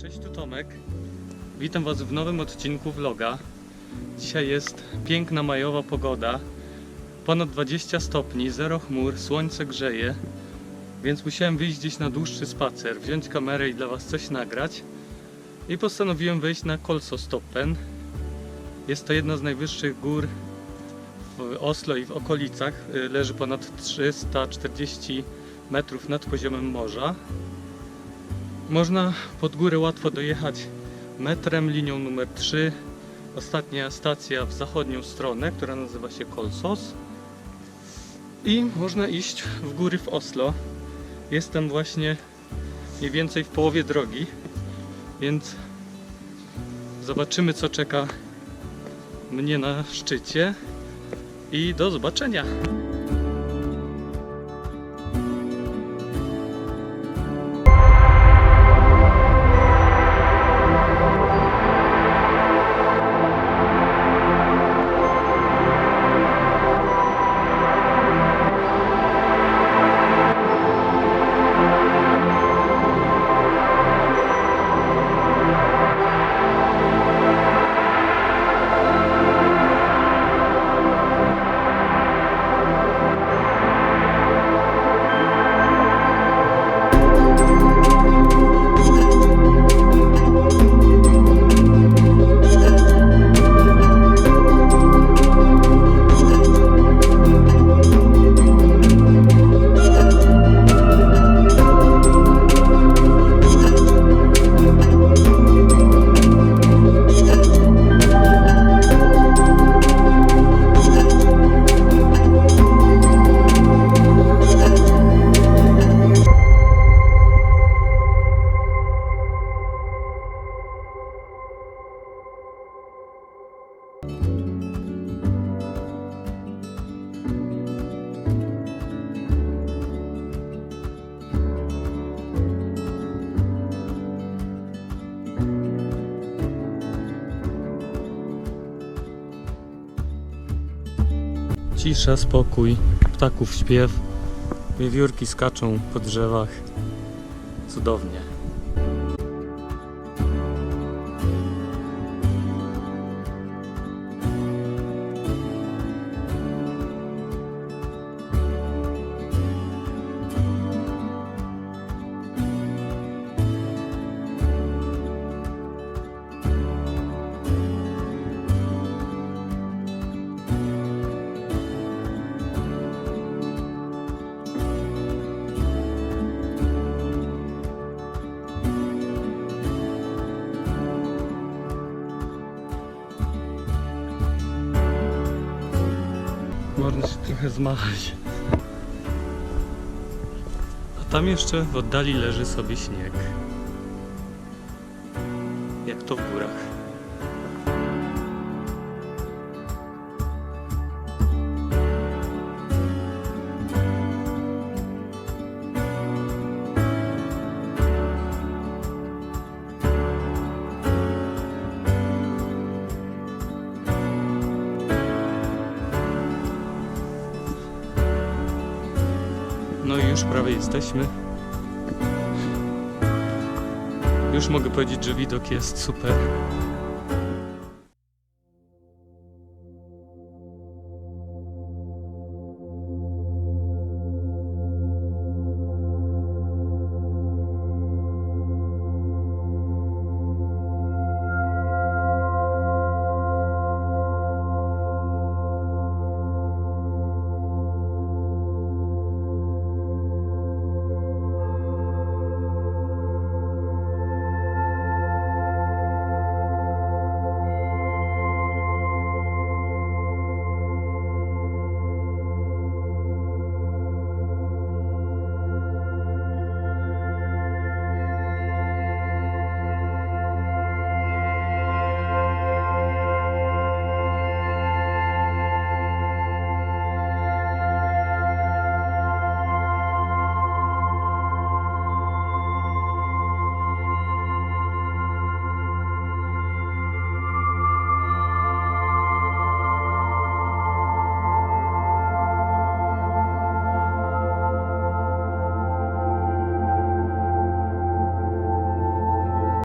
Cześć, tu Tomek. Witam Was w nowym odcinku vloga. Dzisiaj jest piękna majowa pogoda. Ponad 20 stopni, zero chmur, słońce grzeje. Więc musiałem wyjść gdzieś na dłuższy spacer, wziąć kamerę i dla Was coś nagrać. I postanowiłem wejść na Kolsostoppen. Jest to jedna z najwyższych gór w Oslo i w okolicach. Leży ponad 340 metrów nad poziomem morza. Można pod górę łatwo dojechać metrem, linią numer 3. Ostatnia stacja w zachodnią stronę, która nazywa się Kolsos. I można iść w góry w Oslo. Jestem właśnie mniej więcej w połowie drogi, więc zobaczymy co czeka mnie na szczycie. I do zobaczenia! Cisza, spokój, ptaków śpiew, wiewiórki skaczą po drzewach. Cudownie. Się trochę zmachać. A tam jeszcze w oddali leży sobie śnieg. Jak to w górach. No i już prawie jesteśmy. Już mogę powiedzieć, że widok jest super.